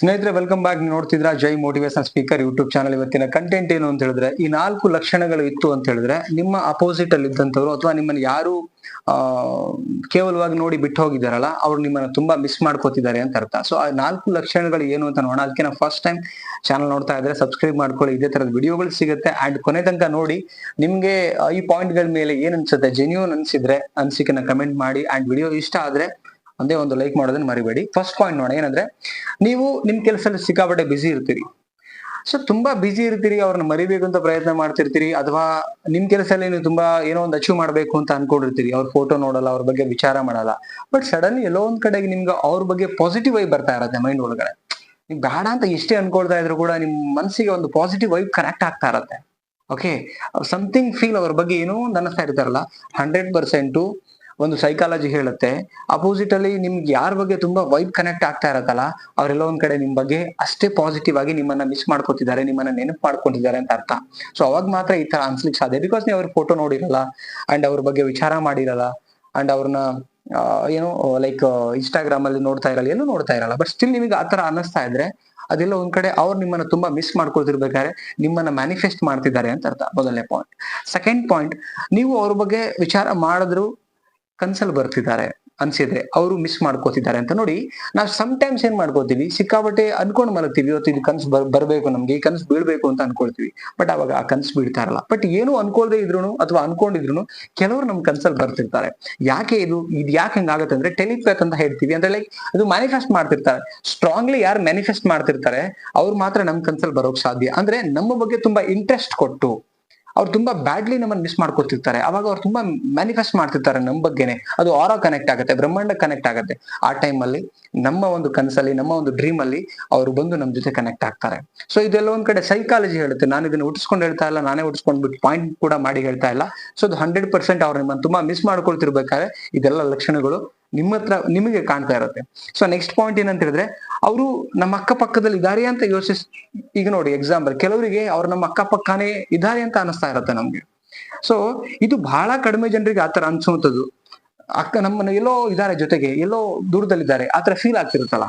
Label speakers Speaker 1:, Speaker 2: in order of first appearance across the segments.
Speaker 1: ಸ್ನೇಹಿತರೆ welcome back ನೋಡ್ತಿದ್ರ Jai motivation speaker YouTube channel ಇವತ್ತಿನ content ಏನು ಅಂತ ಹೇಳಿದ್ರೆ, ಈ ನಾಲ್ಕು ಲಕ್ಷಣಗಳು ಇತ್ತು ಅಂತ ಹೇಳಿದ್ರೆ, ನಿಮ್ಮ ಅಪೋಸಿಟ್ ಅಲ್ಲಿ ಇದ್ದಂಥವ್ರು ಅಥವಾ ನಿಮ್ಮನ್ನ ಯಾರು ಕೇವಲವಾಗಿ ನೋಡಿ ಬಿಟ್ಟು ಹೋಗಿದ್ದಾರಲ್ಲ, ಅವ್ರು ನಿಮ್ಮನ್ನ ತುಂಬಾ ಮಿಸ್ ಮಾಡ್ಕೋತಿದ್ದಾರೆ ಅಂತ ಅರ್ಥ. ಸೊ ಆ ನಾಲ್ಕು ಲಕ್ಷಣಗಳು ಏನು ಅಂತ ನೋಡೋಣ. ಅದಕ್ಕೆ ನಾವು ಫಸ್ಟ್ ಟೈಮ್ ಚಾನಲ್ ನೋಡ್ತಾ ಇದ್ರೆ ಸಬ್ಸ್ಕ್ರೈಬ್ ಮಾಡ್ಕೊಳ್ಳಿ. ಇದೇ ತರದ ವಿಡಿಯೋಗಳು ಸಿಗುತ್ತೆ. ಅಂಡ್ ಕೊನೆ ತನಕ ನೋಡಿ, ನಿಮ್ಗೆ ಈ ಪಾಯಿಂಟ್ಗಳ ಮೇಲೆ ಏನ್ ಅನ್ಸುತ್ತೆ? ಜೆನ್ಯೂನ್ ಅನ್ಸಿದ್ರೆ, ಅನ್ಸಿಕೆನ ಕಮೆಂಟ್ ಮಾಡಿ. ಅಂಡ್ ವಿಡಿಯೋ ಇಷ್ಟ ಆದ್ರೆ ಒಂದೇ ಒಂದು ಲೈಕ್ ಮಾಡೋದನ್ನ ಮರಿಬೇಡಿ. ಫಸ್ಟ್ ಪಾಯಿಂಟ್ ನೋಡಿ ಏನಂದ್ರೆ ನೀವು ನಿಮ್ ಕೆಲಸದಲ್ಲಿ ಸಿಕ್ಕಾಪಟ್ಟೆ ಬಿಸಿ ಇರ್ತೀರಿ. ಸೊ ತುಂಬಾ ಬಿಸಿ ಇರ್ತೀರಿ, ಅವ್ರನ್ನ ಮರಿಬೇಕು ಅಂತ ಪ್ರಯತ್ನ ಮಾಡ್ತಿರ್ತೀರಿ, ಅಥವಾ ನಿಮ್ ಕೆಲಸದಲ್ಲಿ ನೀವು ತುಂಬಾ ಏನೋ ಒಂದು ಅಚೀವ್ ಮಾಡ್ಬೇಕು ಅಂತ ಅನ್ಕೊಂಡಿರ್ತೀರಿ, ಅವ್ರ ಫೋಟೋ ನೋಡಲ್ಲ, ಅವ್ರ ಬಗ್ಗೆ ವಿಚಾರ ಮಾಡಲ್ಲ. ಬಟ್ ಸಡನ್ಲಿ ಎಲ್ಲೋ ಒಂದ್ ಕಡೆಗೆ ನಿಮ್ಗೆ ಅವ್ರ ಬಗ್ಗೆ ಪಾಸಿಟಿವ್ ಆಗಿ ಬರ್ತಾ ಇರತ್ತೆ ಮೈಂಡ್ ಒಳಗಡೆ. ನೀವು ಬೇಡ ಅಂತ ಎಷ್ಟೇ ಅನ್ಕೊಳ್ತಾ ಇದ್ರು ಕೂಡ ನಿಮ್ ಮನಸ್ಸಿಗೆ ಒಂದು ಪಾಸಿಟಿವ್ ವೈಬ್ ಕನೆಕ್ಟ್ ಆಗ್ತಾ ಇರತ್ತೆ. ಓಕೆ ಸಮಥಿಂಗ್ ಫೀಲ್ ಅವ್ರ ಬಗ್ಗೆ ಏನೋ ಒಂದು ಅನ್ನಿಸ್ತಾ ಇರ್ತಾರಲ್ಲ ಹಂಡ್ರೆಡ್ ಪರ್ಸೆಂಟು ಒಂದು ಸೈಕಾಲಜಿ ಹೇಳುತ್ತೆ. ಅಪೋಸಿಟ್ ಅಲ್ಲಿ ನಿಮ್ಗೆ ಯಾರ ಬಗ್ಗೆ ತುಂಬಾ ವೈಬ್ ಕನೆಕ್ಟ್ ಆಗ್ತಾ ಇರತ್ತಲ್ಲ, ಅವರೆಲ್ಲ ಒಂದ್ ಕಡೆ ನಿಮ್ ಬಗ್ಗೆ ಅಷ್ಟೇ ಪಾಸಿಟಿವ್ ಆಗಿ ನಿಮ್ಮನ್ನ ಮಿಸ್ ಮಾಡ್ಕೊತಿದ್ದಾರೆ, ನಿಮ್ಮನ್ನ ನೆನಪು ಮಾಡ್ಕೊಂಡಿದ್ದಾರೆ ಅಂತ ಅರ್ಥ. ಸೊ ಅವಾಗ ಮಾತ್ರ ಈ ತರ ಅನ್ಸ್ಲಿಕ್ಕೆ ಸಾಧ್ಯ. ಬಿಕಾಸ್ ನೀವು ಅವ್ರ ಫೋಟೋ ನೋಡಿರಲ್ಲ ಅಂಡ್ ಅವ್ರ ಬಗ್ಗೆ ವಿಚಾರ ಮಾಡಿರಲ್ಲ ಅಂಡ್ ಅವ್ರನ್ನ ಏನು ಏನೋ ಲೈಕ್ ಇನ್ಸ್ಟಾಗ್ರಾಮ್ ಅಲ್ಲಿ ನೋಡ್ತಾ ಇರಲ್ಲ ಎಲ್ಲೂ ನೋಡ್ತಾ ಇರಲ್ಲ. ಬಟ್ ಸ್ಟಿಲ್ ನಿಮಗೆ ಆತರ ಅನ್ನಿಸ್ತಾ ಇದ್ರೆ, ಅದೆಲ್ಲ ಒಂದ್ ಕಡೆ ಅವ್ರು ನಿಮ್ಮನ್ನ ತುಂಬಾ ಮಿಸ್ ಮಾಡ್ಕೊಳ್ತಿರ್ಬೇಕಾದ್ರೆ ನಿಮ್ಮನ್ನ ಮ್ಯಾನಿಫೆಸ್ಟ್ ಮಾಡ್ತಿದ್ದಾರೆ ಅಂತ ಅರ್ಥ, ಮೊದಲನೇ ಪಾಯಿಂಟ್ ಸೆಕೆಂಡ್ ಪಾಯಿಂಟ್ ನೀವು ಅವ್ರ ಬಗ್ಗೆ ವಿಚಾರ ಮಾಡಿದ್ರು ಕನ್ಸಲ್ ಬರ್ತಿದ್ದಾರೆ ಅನ್ಸಿದ್ರೆ ಅವರು ಮಿಸ್ ಮಾಡ್ಕೋತಿದ್ದಾರೆ ಅಂತ ನೋಡಿ ನಾವು ಸಮ್ ಟೈಮ್ಸ್ ಏನ್ ಮಾಡ್ಕೋತೀವಿ, ಸಿಕ್ಕಾಪಟ್ಟೆ ಅನ್ಕೊಂಡ್ ಮಲಗ್ತೀವಿ, ಇವತ್ತು ಇದು ಕನ್ಸು ಬರ್, ಬರ್ಬೇಕು ನಮ್ಗೆ, ಈ ಕನ್ಸು ಬೀಳ್ಬೇಕು ಅಂತ ಅನ್ಕೊಳ್ತೀವಿ. ಬಟ್ ಅವಾಗ ಆ ಕನ್ಸು ಬೀಳ್ತಾ ಇರಲ್ಲ ಬಟ್ ಏನು ಅನ್ಕೊಳ್ದೆ ಇದ್ರು ಅಥವಾ ಅನ್ಕೊಂಡಿದ್ರು ಕೆಲವರು ನಮ್ ಕನ್ಸಲ್ಲಿ ಬರ್ತಿರ್ತಾರೆ. ಯಾಕೆ ಇದು ಇದು ಯಾಕೆ ಹಂಗಾಗತ್ತೆ ಅಂದ್ರೆ ಟೆಲಿಪ್ಯಾತ್ ಅಂತ ಹೇಳ್ತೀವಿ. ಅಂದ್ರೆ ಲೈಕ್ ಅದು ಮ್ಯಾನಿಫೆಸ್ಟ್ ಮಾಡ್ತಿರ್ತಾರೆ. ಸ್ಟ್ರಾಂಗ್ಲಿ ಯಾರು ಮ್ಯಾನಿಫೆಸ್ಟ್ ಮಾಡ್ತಿರ್ತಾರೆ, ಅವ್ರು ಮಾತ್ರ ನಮ್ ಕನ್ಸಲ್ಲಿ ಬರೋಕ್ ಸಾಧ್ಯ. ಅಂದ್ರೆ ನಮ್ಮ ಬಗ್ಗೆ ತುಂಬಾ ಇಂಟ್ರೆಸ್ಟ್ ಕೊಟ್ಟು ಅವ್ರು ತುಂಬಾ ಬ್ಯಾಡ್ಲಿ ನಮ್ಮನ್ನ ಮಿಸ್ ಮಾಡ್ಕೊತಿರ್ತಾರೆ. ಅವಾಗ ಅವ್ರು ತುಂಬಾ ಮ್ಯಾನಿಫೆಸ್ಟ್ ಮಾಡ್ತಿರ್ತಾರೆ ನಮ್ಮ ಬಗ್ಗೆನೆ. ಅದು ಆರ ಕನೆಕ್ಟ್ ಆಗುತ್ತೆ, ಬ್ರಹ್ಮಾಂಡ ಕನೆಕ್ಟ್ ಆಗುತ್ತೆ. ಆ ಟೈಮ್ ಅಲ್ಲಿ ನಮ್ಮ ಒಂದು ಕನಸಲ್ಲಿ, ನಮ್ಮ ಒಂದು ಡ್ರೀಮ್ ಅಲ್ಲಿ ಅವರು ಬಂದು ನಮ್ಮ ಜೊತೆ ಕನೆಕ್ಟ್ ಆಗ್ತಾರೆ. ಸೊ ಇದೆಲ್ಲ ಒಂದ್ ಕಡೆ ಸೈಕಾಲಜಿ ಹೇಳುತ್ತೆ. ನಾನು ಇದನ್ನ ಹುಟ್ಟಿಸ್ಕೊಂಡು ಹೇಳ್ತಾ ಇಲ್ಲ, ನಾನೇ ಹುಟ್ಟಿಸ್ಕೊಂಡ್ಬಿಟ್ಟು ಪಾಯಿಂಟ್ ಕೂಡ ಮಾಡಿ ಹೇಳ್ತಾ ಇಲ್ಲ. ಸೊ ಅದು ಹಂಡ್ರೆಡ್ ಪರ್ಸೆಂಟ್ ಅವ್ರು ನಿಮ್ಮನ್ನು ತುಂಬಾ ಮಿಸ್ ಮಾಡ್ಕೊಳ್ತಿರ್ಬೇಕಾದ್ರೆ ಇದೆಲ್ಲ ಲಕ್ಷಣಗಳು ನಿಮ್ಮ ಹತ್ರ ನಿಮಗೆ ಕಾಣ್ತಾ ಇರುತ್ತೆ. ಸೊ ನೆಕ್ಸ್ಟ್ ಪಾಯಿಂಟ್ ಏನಂತ ಹೇಳಿದ್ರೆ, ಅವರು ನಮ್ಮ ಅಕ್ಕಪಕ್ಕದಲ್ಲಿ ಇದಾರೆ ಅಂತ ಯೋಚಿಸ್, ಈಗ ನೋಡಿ ಎಕ್ಸಾಂಪಲ್ ಕೆಲವರಿಗೆ ಅವ್ರು ನಮ್ಮ ಅಕ್ಕಪಕ್ಕನೇ ಇದಾರೆ ಅಂತ ಅನಿಸ್ತಾ ಇರುತ್ತೆ ನಮ್ಗೆ. ಸೊ ಇದು ಬಹಳ ಕಡಿಮೆ ಜನರಿಗೆ ಆತರ ಅನ್ಸುವಂಥದ್ದು ಅಕ್ಕ ನಮ್ಮನ್ನ ಎಲ್ಲೋ ಇದಾರೆ ಜೊತೆಗೆ, ಎಲ್ಲೋ ದೂರದಲ್ಲಿದ್ದಾರೆ ಆತರ ಫೀಲ್ ಆಗ್ತಿರುತ್ತಲ್ಲ.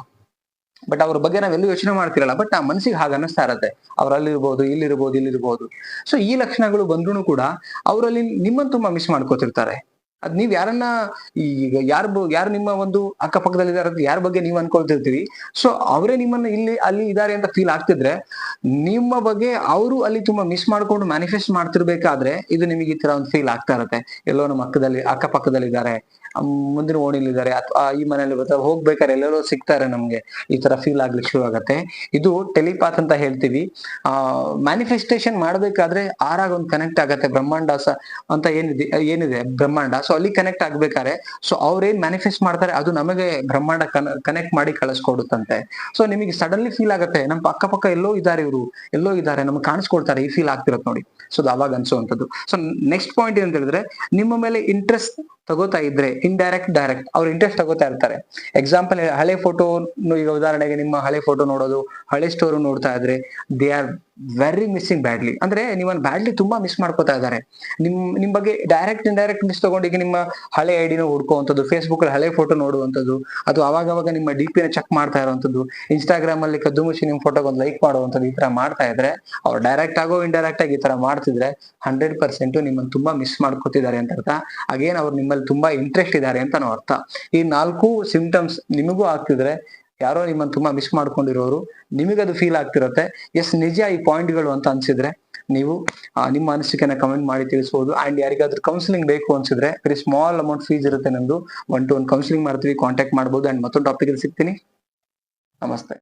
Speaker 1: ಬಟ್ ಅವ್ರ ಬಗ್ಗೆ ನಾವೆಲ್ಲೂ ಯೋಚನೆ ಮಾಡ್ತಿರಲ್ಲ ಬಟ್ ಆ ಮನಸ್ಸಿಗೆ ಹಾಗೆ ಅನ್ನಿಸ್ತಾ ಇರತ್ತೆ. ಇಲ್ಲಿ ಅಲ್ಲಿರ್ಬೋದು, ಇಲ್ಲಿರ್ಬೋದು ಇಲ್ಲಿರ್ಬೋದು. ಸೊ ಈ ಲಕ್ಷಣಗಳು ಬಂದ್ರು ಕೂಡ ಅವರಲ್ಲಿ ನಿಮ್ಮನ್ನು ತುಂಬಾ ಮಿಸ್ ಮಾಡ್ಕೋತಿರ್ತಾರೆ. ಅದ್ ನೀವ್ ಯಾರನ್ನ ಈಗ ಯಾರ ಯಾರು ನಿಮ್ಮ ಒಂದು ಅಕ್ಕಪಕ್ಕದಲ್ಲಿ ಇದಾರೆ ಯಾರ ಬಗ್ಗೆ ನೀವ್ ಅನ್ಕೊಳ್ತಿರ್ತೀವಿ ಸೊ ಅವರೇ ನಿಮ್ಮನ್ನ ಇಲ್ಲಿ, ಅಲ್ಲಿ ಇದಾರೆ ಅಂತ ಫೀಲ್ ಆಗ್ತಿದ್ರೆ ನಿಮ್ಮ ಬಗ್ಗೆ ಅವರು ಅಲ್ಲಿ ತುಂಬಾ ಮಿಸ್ ಮಾಡ್ಕೊಂಡು ಮ್ಯಾನಿಫೆಸ್ಟ್ ಮಾಡ್ತಿರ್ಬೇಕಾದ್ರೆ ಇದು ನಿಮಗೆ ಈ ತರ ಒಂದು ಫೀಲ್ ಆಗ್ತಾ ಇರತ್ತೆ. ಎಲ್ಲೋ ನಮ್ಮ ಅಕ್ಕದಲ್ಲಿ, ಅಕ್ಕಪಕ್ಕದಲ್ಲಿ ಇದಾರೆ ಮುಂದಿನ ಓಣಿಲಿ ಇದಾರೆ, ಅಥವಾ ಈ ಮನೆಯಲ್ಲಿ ಬರ್ತಾರೆ ಹೋಗ್ಬೇಕಾದ್ರೆ ಎಲ್ಲರೂ ಸಿಗ್ತಾರೆ ನಮ್ಗೆ, ಈ ತರ ಫೀಲ್ ಆಗ್ಲಿಕ್ಕೆ ಶುರು ಆಗತ್ತೆ. ಇದು ಟೆಲಿಪಾತ್ ಅಂತ ಹೇಳ್ತೀವಿ. ಆ ಮ್ಯಾನಿಫೆಸ್ಟೇಷನ್ ಮಾಡ್ಬೇಕಾದ್ರೆ ಆರಾಗ ಒಂದು ಕನೆಕ್ಟ್ ಆಗತ್ತೆ. ಬ್ರಹ್ಮಾಂಡ ಅಂತ ಏನಿದೆ ಏನಿದೆ? ಬ್ರಹ್ಮಾಂಡ. ಸೊ ಅಲ್ಲಿ ಕನೆಕ್ಟ್ ಆಗ್ಬೇಕಾರೆ ಸೊ ಅವ್ರೇನ್ ಮ್ಯಾನಿಫೆಸ್ಟ್ ಮಾಡ್ತಾರೆ, ಅದು ನಮಗೆ ಬ್ರಹ್ಮಾಂಡ ಕನೆಕ್ಟ್ ಮಾಡಿ ಕಳಿಸ್ಕೊಡುತ್ತಂತೆ. ಸೊ ನಿಮಗೆ ಸಡನ್ಲಿ ಫೀಲ್ ಆಗುತ್ತೆ, ನಮ್ಮ ಅಕ್ಕಪಕ್ಕ ಎಲ್ಲೋ ಇದಾರೆ ಇವರು, ಎಲ್ಲೋ ಇದ್ದಾರೆ, ನಮ್ಗೆ ಕಾಣಿಸ್ಕೊಡ್ತಾರೆ, ಈ ಫೀಲ್ ಆಗ್ತಿರತ್ತೆ ನೋಡಿ. ಸೊ ಅದು ಅವಾಗ ಅನ್ಸುವಂಥದ್ದು. ಸೊ ನೆಕ್ಸ್ಟ್ ಪಾಯಿಂಟ್ ಏನಂತ ಹೇಳಿದ್ರೆ, ನಿಮ್ಮ ಮೇಲೆ ಇಂಟ್ರೆಸ್ಟ್ ತಗೋತಾ ಇದ್ರೆ ಇಂಡೈರೆಕ್ಟ್ ಡೈರೆಕ್ಟ್ ಅವ್ರು ಇಂಟ್ರೆಸ್ಟ್ ತಗೋತಾ ಇರ್ತಾರೆ. ಎಕ್ಸಾಂಪಲ್ ಹಳೆ ಫೋಟೋ ಈಗ ಉದಾಹರಣೆಗೆ ನಿಮ್ಮ ಹಳೆ ಫೋಟೋ ನೋಡೋದು, ಹಳೆ ಸ್ಟೋರ್ ನೋಡ್ತಾ ಇದ್ರೆ they are very missing badly ಅಂದ್ರೆ ನೀವನ್ ಬ್ಯಾಡ್ಲಿ ತುಂಬಾ ಮಿಸ್ ಮಾಡ್ಕೋತಾ ಇದ್ದಾರೆ. ನಿಮ್ ನಿಮ್ ಬಗ್ಗೆ ಡೈರೆಕ್ಟ್ ಡೈರೆಕ್ಟ್ ಮಿಸ್ ತಗೊಂಡು ನಿಮ್ಮ ಹಳೆ ಐಡಿನ ಹುಡ್ಕೋವಂಥದ್ದು ಫೇಸ್ಬುಕ್ ಅಲ್ಲಿ ಹಳೆ ಫೋಟೋ ನೋಡುವಂಥದ್ದು, ಅದು ಅವಾಗ ನಿಮ್ಮ ಡಿ ಪಿನ ಚೆಕ್ ಮಾಡ್ತಾ ಇರುವಂಥದ್ದು ಇನ್ಸ್ಟಾಗ್ರಾಮ್ ಅಲ್ಲಿ ಕದ್ದು ಮುಚ್ಚಿ ನಿಮ್ ಫೋಟೋಗೆ ಒಂದು ಲೈಕ್ ಮಾಡುವಂಥದ್ದು ಈ ತರ ಮಾಡ್ತಾ ಇದ್ರೆ, ಅವ್ರು ಡೈರೆಕ್ಟ್ ಆಗೋ ಇಂಡೈರೆಕ್ಟ್ ಆಗಿ ಈ ತರ ಮಾಡ್ತಿದ್ರೆ ಹಂಡ್ರೆಡ್ ಪರ್ಸೆಂಟ್ ನಿಮ್ಮನ್ನು ತುಂಬಾ ಮಿಸ್ ಮಾಡ್ಕೋತಿದ್ದಾರೆ ಅಂತ ಅರ್ಥ. ಅಗೇನ್ ಅವ್ರು ನಿಮ್ಮಲ್ಲಿ ತುಂಬಾ ಇಂಟ್ರೆಸ್ಟ್ ಇದ್ದಾರೆ ಅಂತ ನಾವು ಅರ್ಥ. ಈ ನಾಲ್ಕು ಸಿಂಪ್ಟಮ್ಸ್ ನಿಮಗೂ ಆಗ್ತಿದ್ರೆ, ಯಾರೋ ನಿಮ್ಮನ್ನು ತುಂಬಾ ಮಿಸ್ ಮಾಡ್ಕೊಂಡಿರೋರು, ನಿಮಗದು ಫೀಲ್ ಆಗ್ತಿರತ್ತೆ. ಎಸ್, ನಿಜ ಈ ಪಾಯಿಂಟ್ಗಳು ಅಂತ ಅನ್ಸಿದ್ರೆ ನೀವು ನಿಮ್ಮ ಅನಿಸಿಕೆನ ಕಮೆಂಟ್ ಮಾಡಿ ತಿಳಿಸಬಹುದು ಅಂಡ್ ಯಾರಿಗಾದ್ರೂ ಕೌನ್ಸಿಲಿಂಗ್ ಬೇಕು ಅನ್ಸಿದ್ರೆ ವೆರಿ ಸ್ಮಾಲ್ ಅಮೌಂಟ್ ಫೀಸ್ ಇರುತ್ತೆ ನಮ್ದು ಒನ್ ಟು ಒನ್ ಕೌನ್ಸಿಲಿಂಗ್ ಮಾಡ್ತೀವಿ ಕಾಂಟ್ಯಾಕ್ಟ್ ಮಾಡಬಹುದು ಅಂಡ್ ಮತ್ತೊಂದು ಟಾಪಿಕ್ ಸಿಗ್ತೀನಿ. ನಮಸ್ತೆ.